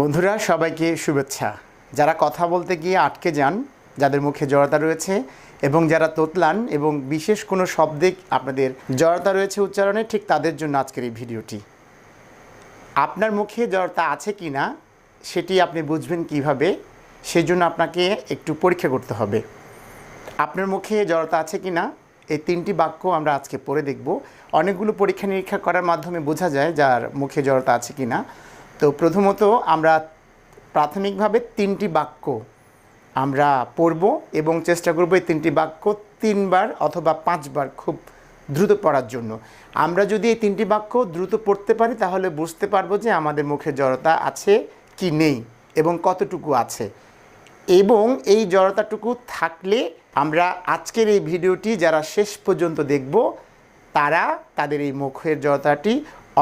বন্ধুরা, সবাইকে শুভেচ্ছা। যারা কথা বলতে গিয়ে আটকে যান, যাদের মুখে জড়তা রয়েছে এবং যারা তোতলান এবং বিশেষ কোনো শব্দে আপনাদের জড়তা রয়েছে উচ্চারণে, ঠিক তাদের জন্য আজকের এই ভিডিওটি। আপনার মুখে জড়তা আছে কি না, সেটি আপনি বুঝবেন কীভাবে, সেজন্য আপনাকে একটু পরীক্ষা করতে হবে। আপনার মুখে জড়তা আছে কি না, এই তিনটি বাক্য আমরা আজকে পড়ে দেখব। অনেকগুলো পরীক্ষা নিরীক্ষা করার মাধ্যমে বোঝা যায় যার মুখে জড়তা আছে কি না। তো প্রথমত আমরা প্রাথমিকভাবে তিনটি বাক্য আমরা পড়ব এবং চেষ্টা করব এই তিনটি বাক্য তিনবার অথবা পাঁচবার খুব দ্রুত পড়ার জন্য। আমরা যদি এই তিনটি বাক্য দ্রুত পড়তে পারি, তাহলে বুঝতে পারব যে আমাদের মুখে জড়তা আছে কি নেই এবং কতটুকু আছে। এবং এই জড়তাটুকু থাকলে আমরা আজকের এই ভিডিওটি যারা শেষ পর্যন্ত দেখব, তারা তাদের এই মুখের জড়তাটি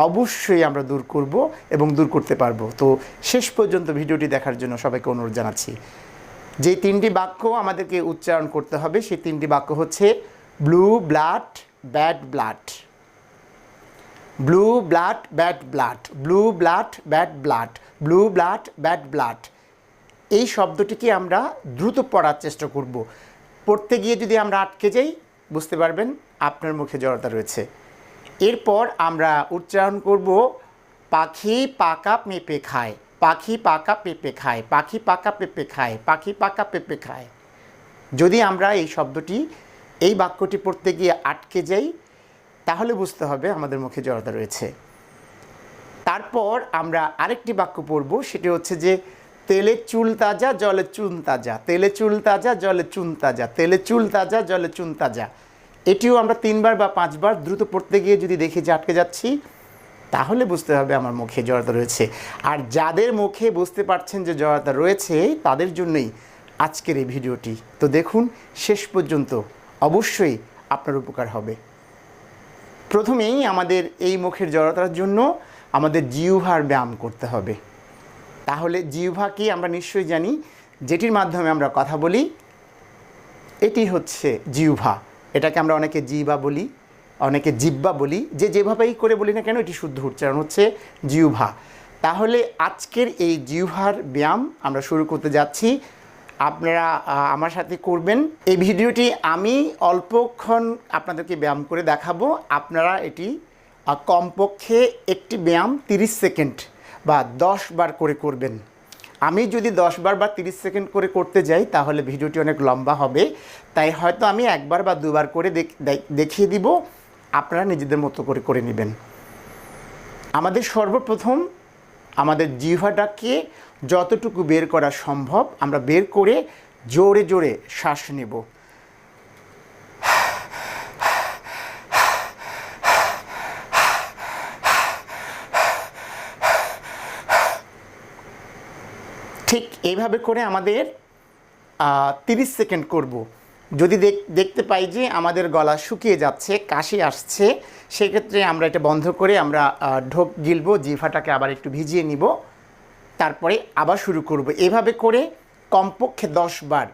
অবশ্যই আমরা দূর করব এবং দূর করতে পারব। তো শেষ পর্যন্ত ভিডিওটি দেখার জন্য সবাইকে অনুরোধ জানাচ্ছি। যে তিনটি বাক্য আমাদেরকে উচ্চারণ করতে হবে, সেই তিনটি বাক্য হচ্ছে blue blood bad blood blue blood bad blood blue blood bad blood blue blood bad blood এই শব্দটিকে আমরা দ্রুত পড়ার চেষ্টা করব। পড়তে গিয়ে যদি আমরা আটকে যাই, বুঝতে পারবেন আপনার মুখে জড়তা রয়েছে। এরপর আমরা উচ্চারণ করব, পাখি পাকা পেঁপে খায়, পাখি পাকা পেঁপে খায়, পাখি পাকা পেঁপে খায়, পাখি পাকা পেঁপে খায়। যদি আমরা এই শব্দটি, এই বাক্যটি পড়তে গিয়ে আটকে যাই, তাহলে বুঝতে হবে আমাদের মুখে জড়তা রয়েছে। তারপর আমরা আরেকটি বাক্য পড়ব, সেটি হচ্ছে যে, তেলে চুল তাজা, জলে চুন তাজা, তেলে চুল তাজা, জলে চুন তাজা, তেলে চুল তাজা, জলে চুন তাজা। এটিও আমরা তিনবার বা পাঁচবার দ্রুত পড়তে গিয়ে যদি দেখি যে আটকে যাচ্ছি, তাহলে বুঝতে হবে আমার মুখে জড়তা রয়েছে। আর যাদের মুখে বুঝতে পারছেন যে জড়তা রয়েছে, তাদের জন্যই আজকের এই ভিডিওটি। তো দেখুন, শেষ পর্যন্ত অবশ্যই আপনার উপকার হবে। প্রথমেই আমাদের এই মুখের জড়তার জন্য আমাদের জিহ্বার ব্যায়াম করতে হবে। তাহলে জিহ্বা কি আমরা নিশ্চয়ই জানি, যেটির মাধ্যমে আমরা কথা বলি, এটি হচ্ছে জিহ্বা। এটাকে আমরা অনেকে জিবা বলি, অনেকে জিব্বা বলি, যে যেভাবেই করে বলি না কেন এটি শুদ্ধ উচ্চারণ হচ্ছে জিহ্বা। তাহলে আজকের এই জিহ্বার ব্যায়াম আমরা শুরু করতে যাচ্ছি। আপনারা আমার সাথে করবেন। এই ভিডিওটি আমি অল্পক্ষণ আপনাদেরকে ব্যায়াম করে দেখাবো। আপনারা এটি কমপক্ষে একটি ব্যায়াম 30 সেকেন্ড বা 10 বার করে করবেন। আমি যদি দশবার বা 30 সেকেন্ড করে করতে যাই, তাহলে ভিডিওটি অনেক লম্বা হবে। তাই হয়তো আমি একবার বা দুবার করে দেখ- দেখ- দেখিয়ে দিব। আপনারা নিজেদের মতো করে করে নেবেন। আমাদের সর্বপ্রথম আমাদের জিহ্বাটাকে যতটুকু বের করা সম্ভব আমরা বের করে জোরে জোরে শ্বাস নেব ঠিক এইভাবে করে আমাদের তিরিশ সেকেন্ড করব। যদি দেখ- দেখতে পাই যে আমাদের গলা শুকিয়ে যাচ্ছে, কাশি আসছে, সেক্ষেত্রে আমরা এটা বন্ধ করে আমরা ঢোক গিলবো জিভাটাকে আবার একটু ভিজিয়ে নিব। তারপরে আবার শুরু করব। এভাবে করে কমপক্ষে দশ বার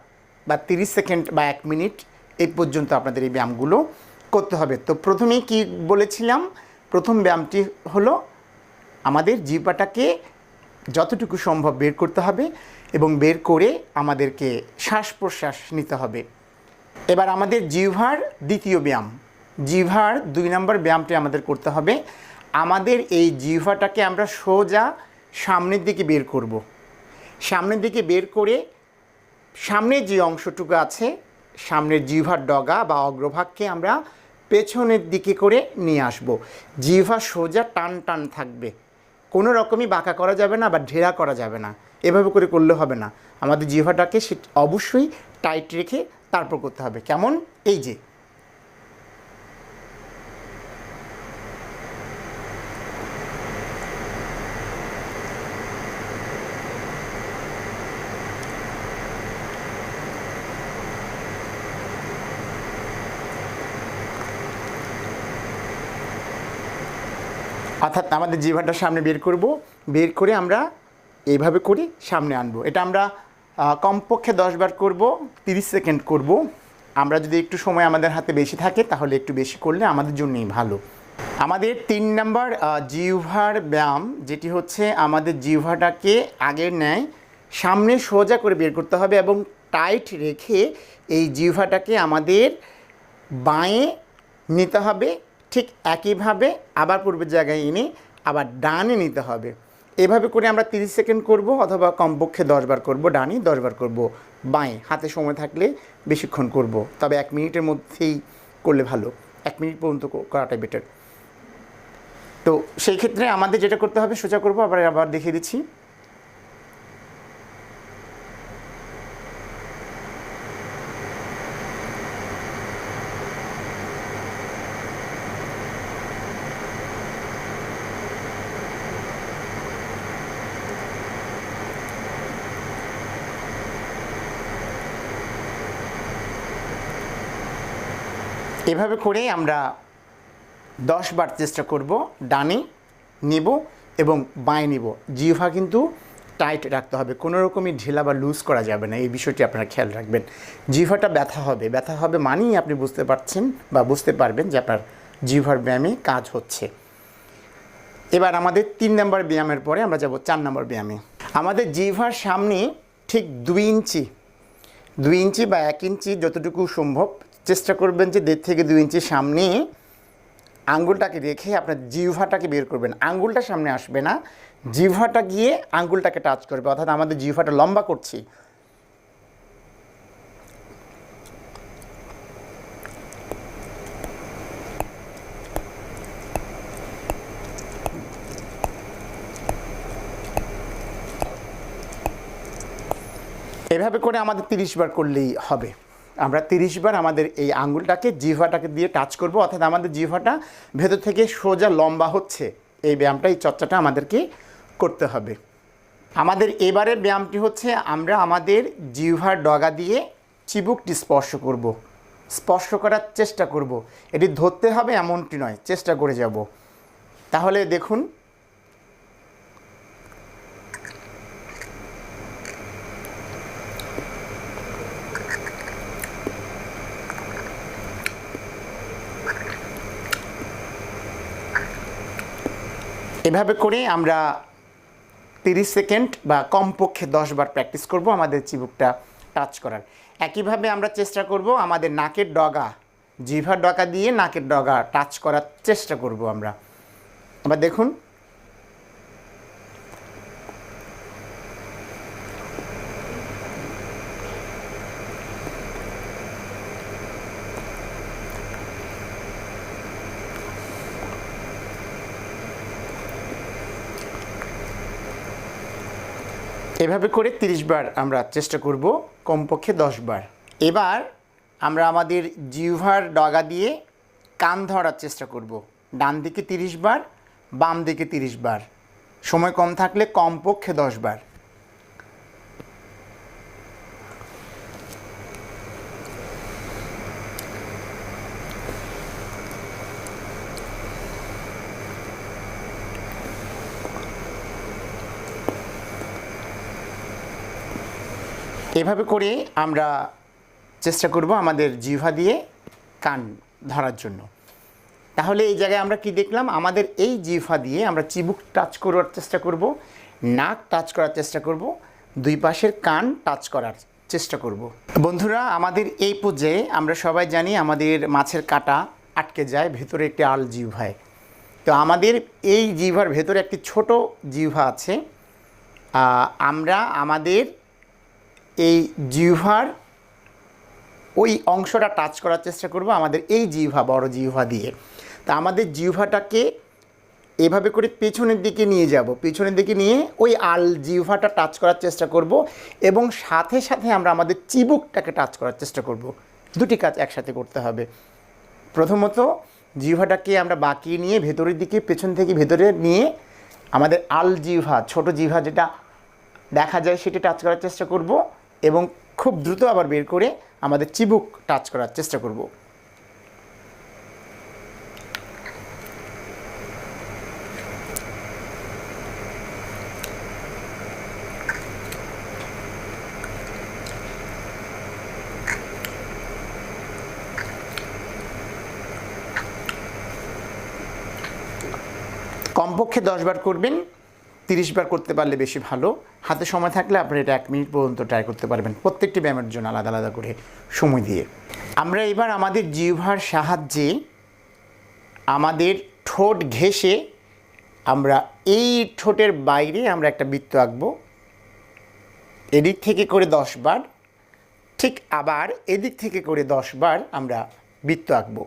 বা তিরিশ সেকেন্ড বা এক মিনিট এই পর্যন্ত আপনাদের এই ব্যায়ামগুলো করতে হবে। তো প্রথমেই কি বলেছিলাম? প্রথম ব্যায়ামটি হলো আমাদের জিহ্বাটাকে যতটুকু সম্ভব বের করতে হবে। এবং বের করে আমাদেরকে শ্বাস প্রশ্বাস নিতে হবে। এবার আমাদের জিহ্বার দ্বিতীয় ব্যায়াম। জিহ্বার দুই নম্বর ব্যায়ামটি আমাদের করতে হবে। আমাদের এই জিহ্বাটাকে আমরা সোজা সামনের দিকে বের করব। সামনের দিকে বের করে সামনের যে অংশটুকু আছে, সামনের জিহ্বার ডগা বা অগ্রভাগকে আমরা পেছনের দিকে করে নিয়ে আসব। জিহ্বা সোজা টান টান থাকবে। কোনো রকমই বাঁকা করা যাবে না বা ঢেরা করা যাবে না। এভাবে করে করলে হবে না। আমাদের জিহ্বাটাকে সে অবশ্যই টাইট রেখে তারপর করতে হবে। কেমন? এই যে অর্থাৎ আমাদের জিভাটা সামনে বের করব। বের করে আমরা এইভাবে করে সামনে আনব। এটা আমরা কমপক্ষে দশ বার করব, তিরিশ সেকেন্ড করব। আমরা যদি একটু সময় আমাদের হাতে বেশি থাকে, তাহলে একটু বেশি করলে আমাদের জন্যই ভালো। আমাদের তিন নম্বর জিহ্বার ব্যায়াম, যেটি হচ্ছে আমাদের জিহ্বাটাকে আগের ন্যায় সামনে সোজা করে বের করতে হবে এবং টাইট রেখে এই জিহ্বাটাকে আমাদের বাঁয়ে নিতে হবে। ঠিক একইভাবে আবার পূর্বের জায়গায় এনে আবার ডানে নিতে হবে। এভাবে করে আমরা তিরিশ সেকেন্ড করব অথবা কমপক্ষে দশবার করব ডানে দশবার করব। বাঁয়ে, হাতে সময় থাকলে বেশিক্ষণ করব। তবে এক মিনিটের মধ্যেই করলে ভালো। এক মিনিট পর্যন্ত করাটাই বেটার তো সেই ক্ষেত্রে আমাদের যেটা করতে হবে, সোজা করব, আবার আবার দেখিয়ে দিচ্ছি। এভাবে করে আমরা দশ বার চেষ্টা করব, ডানে নেব এবং বাঁয়ে নেব। জিহ্বা কিন্তু টাইট রাখতে হবে, কোনো রকমই ঢিলা বা লুজ করা যাবে না, এই বিষয়টি আপনারা খেয়াল রাখবেন। জিহ্বাটা ব্যথা হবে ব্যথা হবে মানেই আপনি বুঝতে পারছেন বা বুঝতে পারবেন যে আপনার জিহ্বার ব্যায়ামে কাজ হচ্ছে। এবার আমাদের তিন নম্বর ব্যায়ামের পরে আমরা যাব চার নম্বর ব্যায়ামে। আমাদের জিহ্বার সামনে ঠিক দুই ইঞ্চি দুই ইঞ্চি বা এক ইঞ্চি যতটুকু সম্ভব চেষ্টা করবেন যে দেড় থেকে দুই ইঞ্চি সামনে আঙ্গুলটাকে রেখে আপনার জিহ্বাটাকে বের করবেন। আঙ্গুলটা সামনে আসবে না, জিহ্বাটা গিয়ে আঙ্গুলটাকে টাচ করবে। অর্থাৎ আমাদের জিহ্বাটা লম্বা করছি। এভাবে করে আমাদের তিরিশ বার করলেই হবে। আমরা তিরিশ বার আমাদের এই আঙ্গুলটাকে জিহ্বাটাকে দিয়ে টাচ করব, অর্থাৎ আমাদের জিহ্বাটা ভেতর থেকে সোজা লম্বা হচ্ছে। এই ব্যায়ামটা, এই চর্চাটা আমাদেরকে করতে হবে। আমাদের এবারের ব্যায়ামটি হচ্ছে, আমরা আমাদের জিহ্বার ডগা দিয়ে চিবুকটি স্পর্শ করব। স্পর্শ করার চেষ্টা করব। এটি ধরতে হবে এমনটি নয়, চেষ্টা করে যাব। তাহলে দেখুন এভাবে করে আমরা তিরিশ সেকেন্ড বা কমপক্ষে দশ বার প্র্যাকটিস করব আমাদের চিবুকটা টাচ করার। একইভাবে আমরা চেষ্টা করব আমাদের নাকের ডগা জিভার ডগা দিয়ে নাকের ডগা টাচ করার চেষ্টা করব আমরা। আবার দেখুন এভাবে করে তিরিশ বার আমরা চেষ্টা করব, কমপক্ষে দশ বার। এবার আমরা আমাদের জিহ্বার ডগা দিয়ে কান ধরার চেষ্টা করব। ডান দিকে তিরিশ বার, বাম দিকে তিরিশ বার। সময় কম থাকলে কমপক্ষে দশ বার। এভাবে করে আমরা চেষ্টা করব আমাদের জিহ্বা দিয়ে কান ধরার জন্য। তাহলে এই জায়গায় আমরা কি দেখলাম? আমাদের এই জিহ্বা দিয়ে আমরা চিবুক টাচ করার চেষ্টা করব, নাক টাচ করার চেষ্টা করব, দুই পাশের কান টাচ করার চেষ্টা করব। বন্ধুরা, আমাদের এই পর্যায়ে আমরা সবাই জানি আমাদের মাছের কাটা আটকে যায় ভেতরে একটি আল জিহ্বায়। তো আমাদের এই জিহ্বার ভেতরে একটি ছোট জিহ্বা আছে। আমরা আমাদের এই জিহ্বার, ওই অংশটা টাচ করার চেষ্টা করব আমাদের এই জিহ্বা, বড় জিহ্বা দিয়ে। তা আমাদের জিহ্বাটাকে এভাবে করে পেছনের দিকে নিয়ে যাব। পেছনের দিকে নিয়ে ওই আল জিহ্বাটা টাচ করার চেষ্টা করব এবং সাথে সাথে আমরা আমাদের চিবুকটাকে টাচ করার চেষ্টা করব। দুটি কাজ একসাথে করতে হবে। প্রথমত জিহ্বাটাকে আমরা বাঁকিয়ে নিয়ে ভেতরের দিকে, পেছন থেকে ভেতরে নিয়ে আমাদের আল জিহ্বা, ছোট জিহ্বা যেটা দেখা যায় সেটি টাচ করার চেষ্টা করব। এবং খুব দ্রুত আবার বের করে আমাদের চিবুক টাচ করার চেষ্টা করব। কমপক্ষে দশ বার করবেন। তিরিশ বার করতে পারলে বেশি ভালো। হাতে সময় থাকলে আপনি এটা এক মিনিট পর্যন্ত ট্রাই করতে পারবেন। প্রত্যেকটি ব্যায়ামের জন্য আলাদা আলাদা করে সময় দিয়ে। আমরা এবার আমাদের জিহ্বার সাহায্যে আমাদের ঠোঁট ঘেঁষে আমরা এই ঠোঁটের বাইরে আমরা একটা বৃত্ত আঁকবো। এদিক থেকে করে দশ বার, ঠিক আবার এদিক থেকে করে দশ বার আমরা বৃত্ত আঁকবো।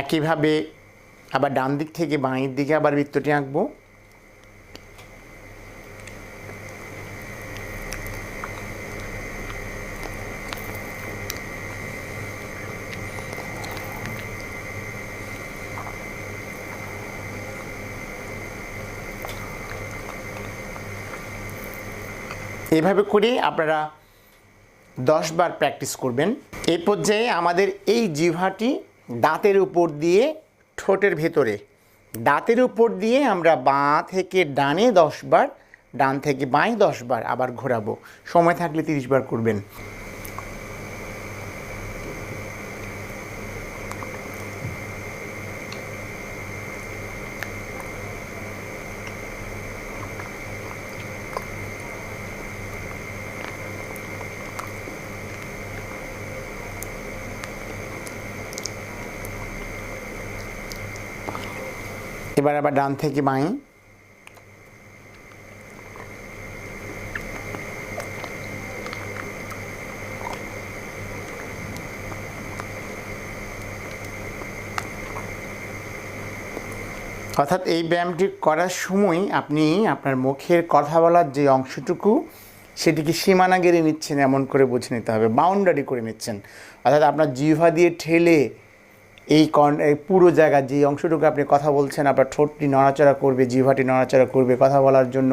একইভাবে আবার ডান দিক থেকে বাঁয়ের দিকে আবার বৃত্তটি আঁকবো। এভাবে করে আপনারা দশ বার প্র্যাকটিস করবেন। এই পর্যায়ে আমাদের এই জিভাটি দাঁতের উপর দিয়ে ঠোঁটের ভেতরে। দাঁতের উপর দিয়ে আমরা বাঁ থেকে ডানে দশবার ডান থেকে বাঁয়ে দশবার আবার ঘোরাবো। সময় থাকলে তিরিশ বার করবেন। এবার আবার ডান থেকে বাঁয়ে। অর্থাৎ এই ব্যায়ামটি করার সময় আপনি আপনার মুখের কথা বলার যে অংশটুকু, সেটিকে সীমানা গেড়ে নিচ্ছেন, এমন করে বুঝে নিতে হবে বাউন্ডারি করে নিচ্ছেন। অর্থাৎ আপনার জিভা দিয়ে ঠেলে এই কন, এই পুরো জায়গা, যে অংশটুকু আপনি কথা বলছেন, আপনার ঠোঁটটি নড়াচড়া করবে জিভাটি নড়াচড়া করবে, কথা বলার জন্য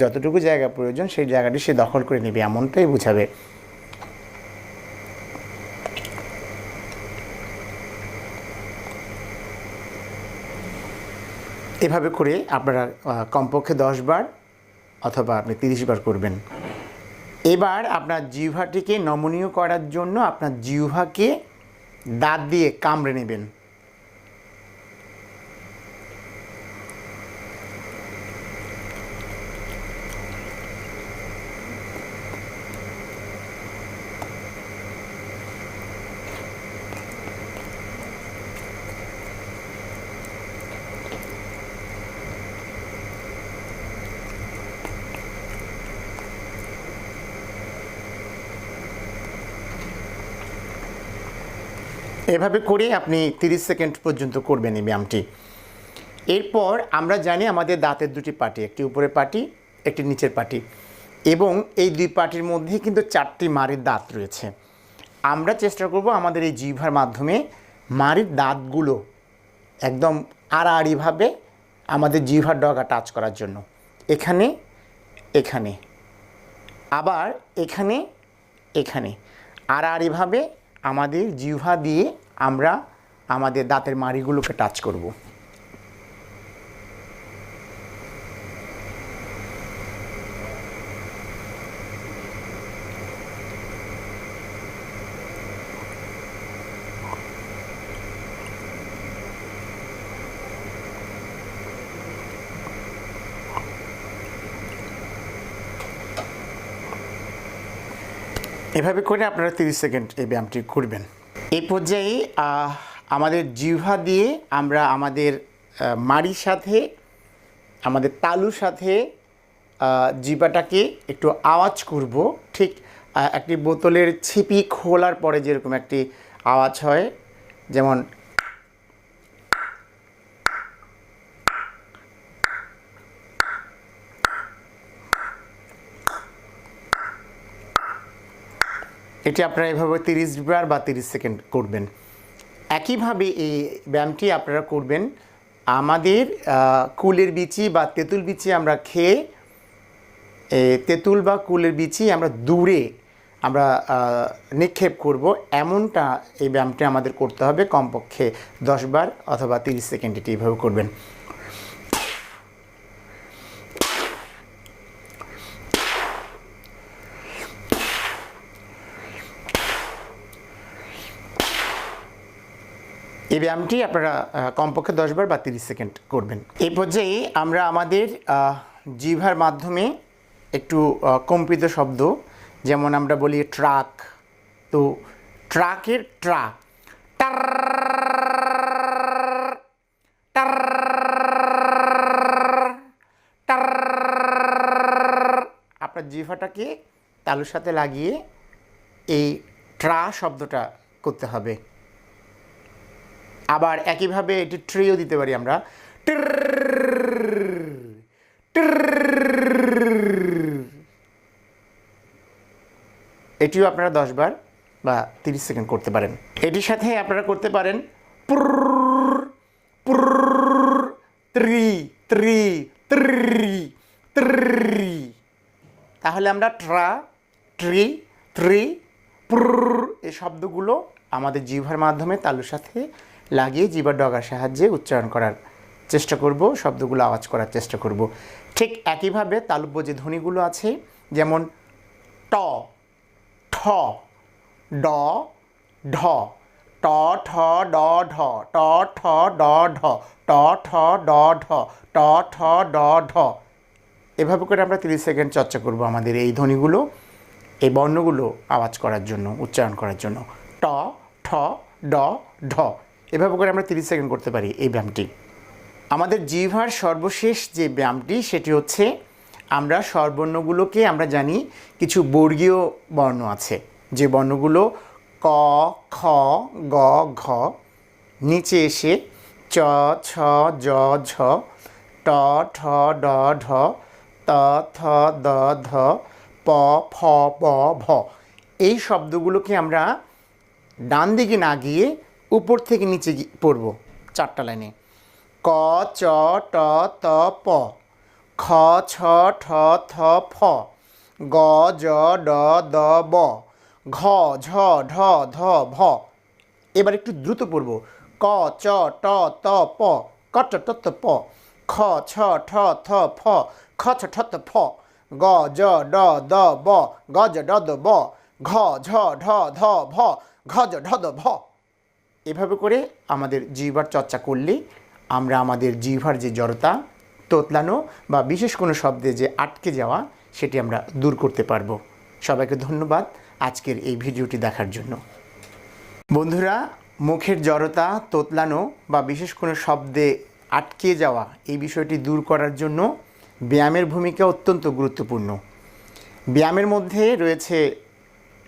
যতটুকু জায়গা প্রয়োজন, সেই জায়গাটি সে দখল করে নেবে, এমনটাই বুঝাবে। এভাবে করে আপনারা কমপক্ষে দশ বার অথবা আপনি তিরিশ বার করবেন। এবার আপনার জিহ্বাটিকে নমনীয় করার জন্য আপনার জিহ্বাকে দাঁত দিয়ে কামড়ে নেবেন। এভাবে করে আপনি 30 সেকেন্ড পর্যন্ত করবেন এই ব্যায়ামটি। এরপর আমরা জানি আমাদের দাঁতের দুটি পাটি, একটি উপরের পাটি, একটি নিচের পাটি এবং এই দুই পাটির মধ্যে কিন্তু চারটি মারির দাঁত রয়েছে। আমরা চেষ্টা করব আমাদের এই জিভার মাধ্যমে মারির দাঁতগুলো একদম আড়াআড়িভাবে আমাদের জিভার ডগা টাচ করার জন্য। এখানে এখানে, আবার এখানে এখানে আড়াআড়িভাবে আমাদের জিহ্বা দিয়ে আমরা আমাদের দাঁতের মাড়িগুলোকে টাচ করব। এভাবে করে আপনারা তিরিশ সেকেন্ড এই ব্যায়ামটি করবেন। এই পর্যায়ে আমাদের জিহ্বা দিয়ে আমরা আমাদের মাড়ির সাথে, আমাদের তালুর সাথে জিভাটাকে একটু আওয়াজ করব। ঠিক একটি বোতলের ছিপি খোলার পরে যেরকম একটি আওয়াজ হয়, যেমন এটি আপনারা এভাবে তিরিশ বার বা তিরিশ সেকেন্ড করবেন। একইভাবে এই ব্যায়ামটি আপনারা করবেন, আমাদের কুলের বিচি বা তেঁতুল বিচি আমরা খেয়ে তেঁতুল বা কুলের বিচি আমরা দূরে আমরা নিক্ষেপ করব। এমনটা এই ব্যায়ামটি আমাদের করতে হবে কমপক্ষে দশ বার অথবা তিরিশ সেকেন্ড এটি এইভাবে করবেন। এই ব্যায়ামটি আপনারা কমপক্ষে দশ বার বা তিরিশ সেকেন্ড করবেন। এই পর্যায়ে আমরা আমাদের জিভার মাধ্যমে একটু কম্পিত শব্দ, যেমন আমরা বলি ট্রাক। তো ট্রাকের ট্রাক আপনার জিভাটাকে তালুর সাথে লাগিয়ে এই ট্রা শব্দটা করতে হবে। আবার একইভাবে এটি ট্রিও দিতে পারি আমরা। এটিও আপনারা দশ বার বা তিরিশ সেকেন্ড করতে পারেন। এটির সাথে আপনারা করতে পারেন ত্রি ত্রি ত্রি ত্রি তাহলে আমরা ট্রা ট্রি থ্রি এই শব্দগুলো আমাদের জিভার মাধ্যমে তালুর সাথে লাগিয়ে জিভার ডগার সাহায্যে উচ্চারণ করার চেষ্টা করব, শব্দগুলো আওয়াজ করার চেষ্টা করব। ঠিক একইভাবে তালব্য যে ধ্বনিগুলো আছে, যেমন ট, ঠ, ড, ঢ, ট, ঠ, ড, ঢ, ট, ঠ, ড, ঢ, ট, ঠ, ড, ঢ, ট, ঠ, ড, ঢ। এভাবে করে আমরা তিরিশ সেকেন্ড চর্চা করব আমাদের এই ধ্বনিগুলো এই বর্ণগুলো আওয়াজ করার জন্য, উচ্চারণ করার জন্য। ট, ঠ, ড, ঢ। এভাবে করে আমরা তিরিশ সেকেন্ড করতে পারি এই ব্যায়ামটি। আমাদের জিভার সর্বশেষ যে ব্যায়ামটি, সেটি হচ্ছে আমরা স্বরবর্ণগুলোকে আমরা জানি কিছু বর্গীয় বর্ণ আছে। যে বর্ণগুলো ক, খ, গ, ঘ, নিচে এসে চ, ছ, জ, ঝ, ট, ঠ, ড, ঢ, ত, থ, দ, ধ, প, ফ প ভ। এই শব্দগুলোকে আমরা ডান দিকে না গিয়ে উপর থেকে নিচে পড়ব চারটা লাইনে। ক, চ, ট, ত, প। খ, ছ, ঠ থ ফ। গ, জ, ড, দ, ব। ঘ, ঝ, ঢ, ধ, ভ। এবার একটু দ্রুত পড়ব। ক, চ, ট, ত, প। ক চ ট, ত, প। খ, ছ, ঠ থ ফ। খ, ছ, ঠ, ত, ফ। গ, জ, ড, দ, ব। গ, জ, ড, দ, ব। ঘ, ঝ, ঢ, ধ, ভ। ঘ জ ঢ দ, ভ। এভাবে করে আমাদের জিহ্বার চর্চা করলে আমরা আমাদের জিহ্বার যে জড়তা, তোতলানো বা বিশেষ কোনো শব্দে যে আটকে যাওয়া সেটি আমরা দূর করতে পারব। সবাইকে ধন্যবাদ আজকের এই ভিডিওটি দেখার জন্য। বন্ধুরা, মুখের জড়তা, তোতলানো বা বিশেষ কোনো শব্দে আটকে যাওয়া এই বিষয়টি দূর করার জন্য ব্যায়ামের ভূমিকা অত্যন্ত গুরুত্বপূর্ণ। ব্যায়ামের মধ্যে রয়েছে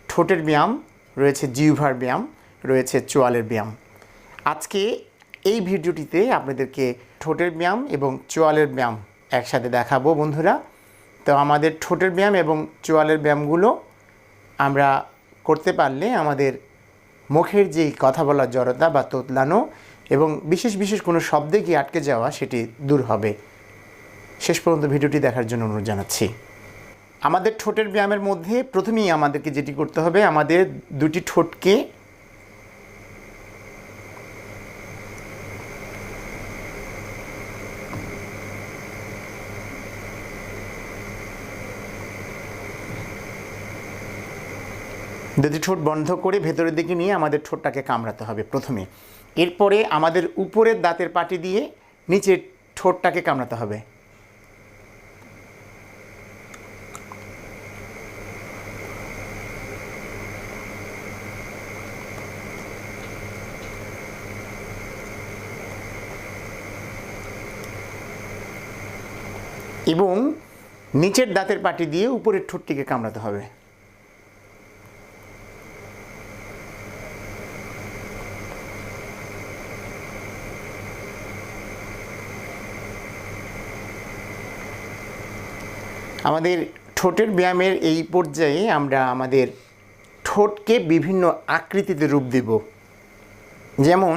ঠোঁটের ব্যায়াম, রয়েছে জিহ্বার ব্যায়াম রয়েছে চোয়ালের ব্যায়াম। আজকে এই ভিডিওটিতে আপনাদেরকে ঠোঁটের ব্যায়াম এবং চোয়ালের ব্যায়াম একসাথে দেখাবো বন্ধুরা। তো আমাদের ঠোঁটের ব্যায়াম এবং চোয়ালের ব্যায়ামগুলো আমরা করতে পারলে আমাদের মুখের যেই কথা বলার জড়তা বা তোতলানো এবং বিশেষ বিশেষ কোনো শব্দে গিয়ে আটকে যাওয়া সেটি দূর হবে। শেষ পর্যন্ত ভিডিওটি দেখার জন্য অনুরোধ জানাচ্ছি। আমাদের ঠোঁটের ব্যায়ামের মধ্যে প্রথমেই আমাদেরকে যেটি করতে হবে, আমাদের দুটি ঠোঁটকে দুটি ঠোঁট বন্ধ করে ভেতরের দিকে নিয়ে আমাদের ঠোঁটটাকে কামড়াতে হবে প্রথমে। এরপরে আমাদের উপরের দাঁতের পাটি দিয়ে নিচের ঠোঁটটাকে কামড়াতে হবে। এবং নিচের দাঁতের পাটি দিয়ে উপরের ঠোঁটটিকে কামড়াতে হবে। আমাদের ঠোঁটের ব্যায়ামের এই পর্যায়ে আমরা আমাদের ঠোঁটকে বিভিন্ন আকৃতিতে রূপ দেব। যেমন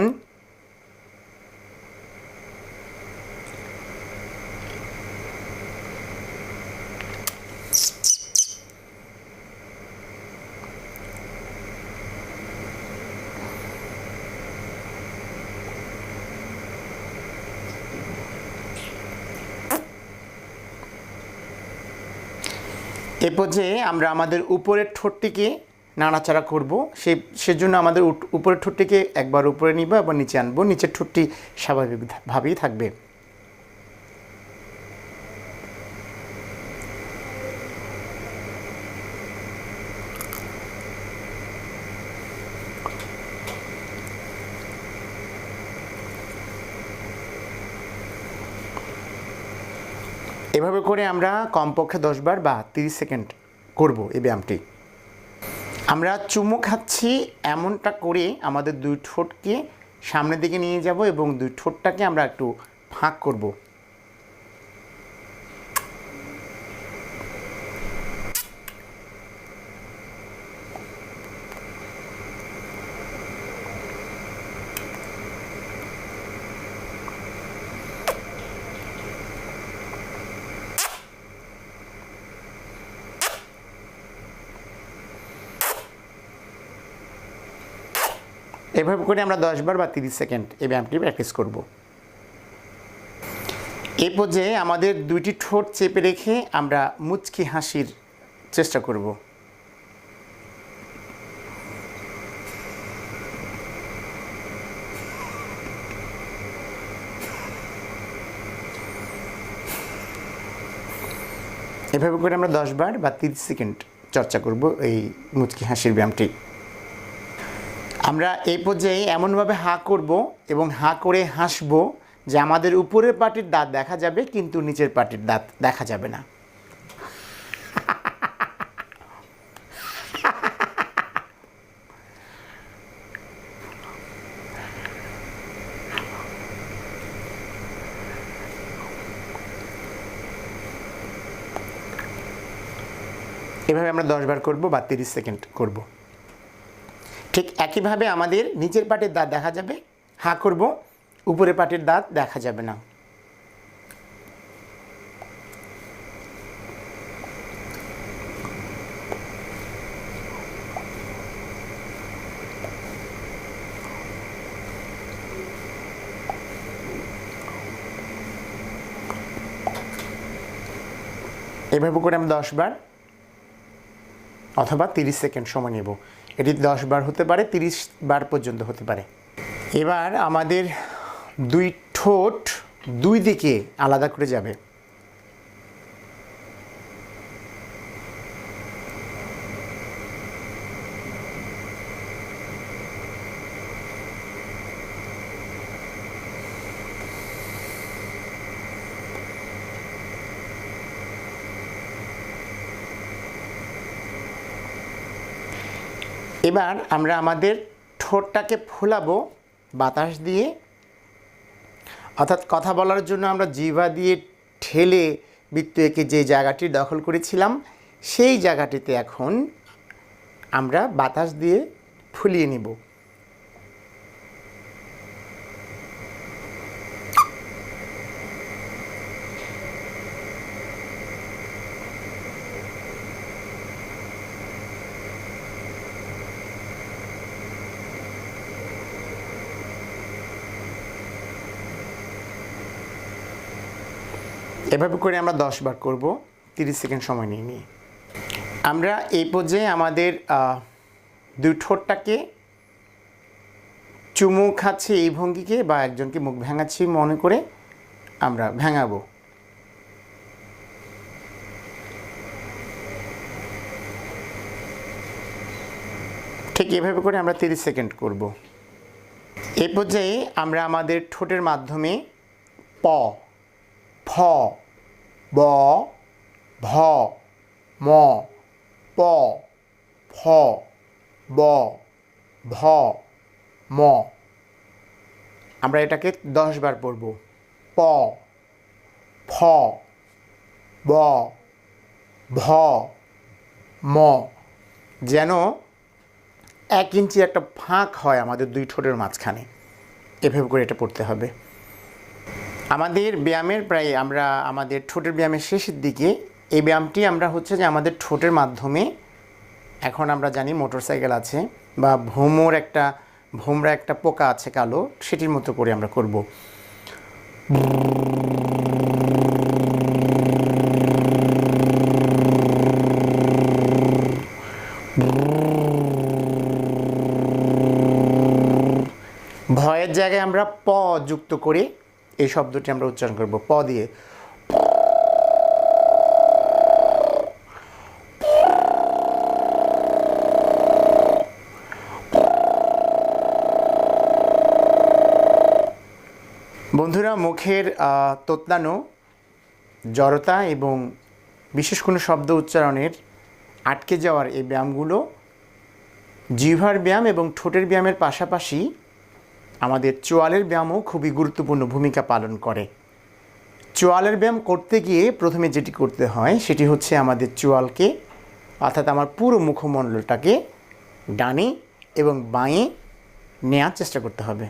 পর্যায়ে আমরা আমাদের উপরের ঠোঁটটিকে নাড়াচাড়া করব। সে সেজন্য আমাদের উপরের ঠোঁটটিকে একবার উপরে নিব এবং নিচে আনব। নিচের ঠোঁটটি স্বাভাবিকভাবেই থাকবে। এভাবে করে আমরা কমপক্ষে দশবার বা তিরিশ সেকেন্ড করব এই ব্যায়ামটি। আমরা চুমু খাচ্ছি এমনটা করে আমাদের দুই ঠোঁটকে সামনের দিকে নিয়ে যাব এবং দুই ঠোঁটটাকে আমরা একটু ফাঁক করব। এভাবে করে আমরা দশবার বা তিরিশ সেকেন্ড এই ব্যায়ামটি প্র্যাকটিস করব। এই পর্যায়ে আমাদের দুইটি ঠোঁট চেপে রেখে আমরা মুচকি হাসির চেষ্টা করব। এভাবে করে আমরা দশবার বা তিরিশ সেকেন্ড চর্চা করব এই মুচকি হাসির ব্যায়ামটি। আমরা এই পর্যায়ে এমনভাবে হাঁ করব এবং হাঁ করে হাসব যে আমাদের উপরের পাটির দাঁত দেখা যাবে, কিন্তু নিচের পাটির দাঁত দেখা যাবে না। এভাবে আমরা দশবার করব বা তিরিশ সেকেন্ড করব। ঠিক একইভাবে আমাদের নিচের পাটের দাঁত দেখা যাবে। হাঁ করব উপরে পাটের দাঁত দেখা যাবে না। এভাবে করে আমি দশবার অথবা তিরিশ সেকেন্ড সময় নেব। এটি দশ বার হতে পারে, তিরিশ বার পর্যন্ত হতে পারে। এবার আমাদের দুই ঠোঁট দুই দিকে আলাদা করে যাবে। এবার আমরা আমাদের ঠোঁটটাকে ফোলাবো বাতাস দিয়ে। অর্থাৎ কথা বলার জন্য আমরা জিভা দিয়ে ঠেলে বৃত্ত এঁকে যে জায়গাটি দখল করেছিলাম, সেই জায়গাটিতে এখন আমরা বাতাস দিয়ে ফুলিয়ে নিব। এভাবে করে আমরা দশ বার করব, তিরিশ সেকেন্ড সময় নিয়ে নিয়ে আমরা এই পর্যায়ে আমাদের দুই ঠোঁটটাকে চুমু খাচ্ছি এই ভঙ্গিকে বা একজনকে মুখ ভেঙাচ্ছি মনে করে আমরা ভেঙাবো। ঠিক এভাবে করে আমরা তিরিশ সেকেন্ড করব। এই পর্যায়ে আমরা আমাদের ঠোঁটের মাধ্যমে প, ফ ব, ভ, ম, প, ফ, ব, ভ, ম। আমরা এটাকে দশ বার পড়ব। প, ফ, ব, ভ, ম। যেন এক ইঞ্চি একটা ফাঁক হয় আমাদের দুই ঠোঁটের মাঝখানে। এভাবে করে এটা পড়তে হবে। আমাদের ব্যায়ামের প্রায় আমরা, আমাদের ঠোঁটের ব্যায়ামের শেষের দিকে, এই ব্যায়ামটি আমরা হচ্ছে যে আমাদের ঠোঁটের মাধ্যমে, এখন আমরা জানি মোটরসাইকেল আছে, বা ভোমর একটা ভোমরা একটা পোকা আছে কালো, সেটির মতো করে আমরা করব। ভয়ের জায়গায় আমরা প যুক্ত করে এই শব্দটি আমরা উচ্চারণ করব। প দিয়ে। বন্ধুরা, মুখের তোতলানো, জড়তা এবং বিশেষ কোনো শব্দ উচ্চারণের আটকে যাওয়ার এই ব্যায়ামগুলো জিভার ব্যায়াম এবং ঠোঁটের ব্যায়ামের পাশাপাশি আমাদের চোয়ালের ব্যায়ামও খুবই গুরুত্বপূর্ণ ভূমিকা পালন করে। চোয়ালের ব্যায়াম করতে গিয়ে প্রথমে যেটি করতে হয়, সেটি হচ্ছে আমাদের চোয়ালকে, অর্থাৎ আমার পুরো মুখমণ্ডলটাকে ডানে এবং বাঁয়ে নেওয়ার চেষ্টা করতে হবে।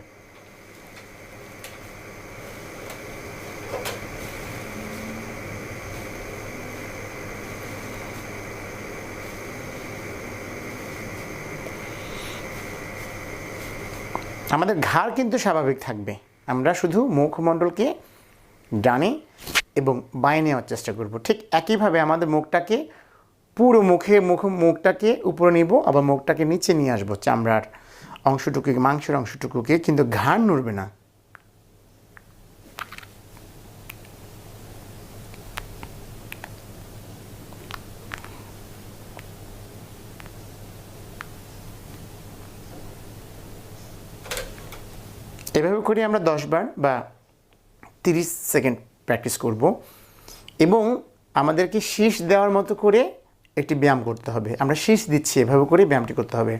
আমাদের ঘাড় কিন্তু স্বাভাবিক থাকবে। আমরা শুধু মুখমণ্ডলকে ডানে এবং বাঁয়ে নেওয়ার চেষ্টা করব। ঠিক একইভাবে আমাদের মুখটাকে পুরো মুখে মুখ, মুখটাকে উপরে নিব, আবার মুখটাকে নিচে নিয়ে আসব চামড়ার অংশটুকুকে মাংসের অংশটুকুকে। কিন্তু ঘাড় নড়বে না। এভাবে করে আমরা দশ বার বা তিরিশ সেকেন্ড প্র্যাকটিস করব এবং আমাদেরকে শীষ দেওয়ার মতো করে একটি ব্যায়াম করতে হবে। আমরা শীষ দিচ্ছি, এভাবে করে ব্যায়ামটি করতে হবে।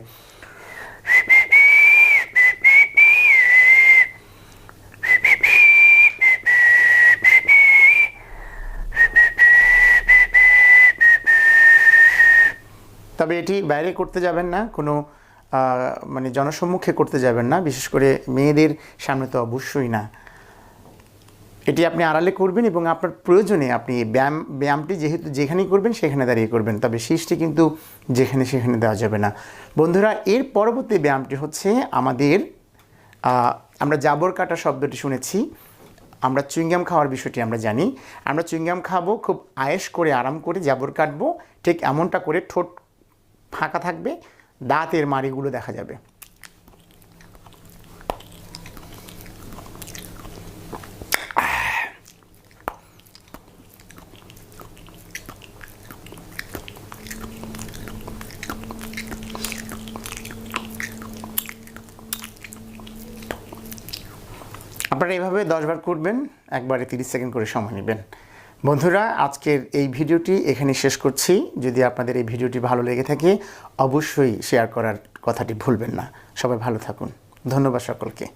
তবে এটি বাইরে করতে যাবেন না, কোনো মানে জনসম্মুখে করতে যাবেন না, বিশেষ করে মেয়েদের সামনে তো অবশ্যই না। এটি আপনি আড়ালে করবেন এবং আপনার প্রয়োজনে আপনি ব্যায়াম, ব্যায়ামটি যেহেতু যেখানেই করবেন সেখানে দাঁড়িয়ে করবেন, তবে শীষটি কিন্তু যেখানে সেখানে দেওয়া যাবে না। বন্ধুরা, এর পরবর্তী ব্যায়ামটি হচ্ছে আমাদের আমরা জাবর কাটা শব্দটি শুনেছি। আমরা চুইংগাম খাওয়ার বিষয়টি আমরা জানি। আমরা চুইংগাম খাব, খুব আয়েস করে আরাম করে জাবর কাটবো, ঠিক এমনটা করে ঠোঁট ফাঁকা থাকবে দাঁতের মাড়িগুলো দেখা যাবে। আপনারা এভাবে দশবার করবেন একবারে তিরিশ সেকেন্ড করে সময় নেবেন। বন্ধুরা, আজকের এই ভিডিওটি এখানে শেষ করছি। যদি আপনাদের এই ভিডিওটি ভালো লেগে থাকে, অবশ্যই শেয়ার করার কথাটি ভুলবেন না। সবাই ভালো থাকুন। ধন্যবাদ সকলকে।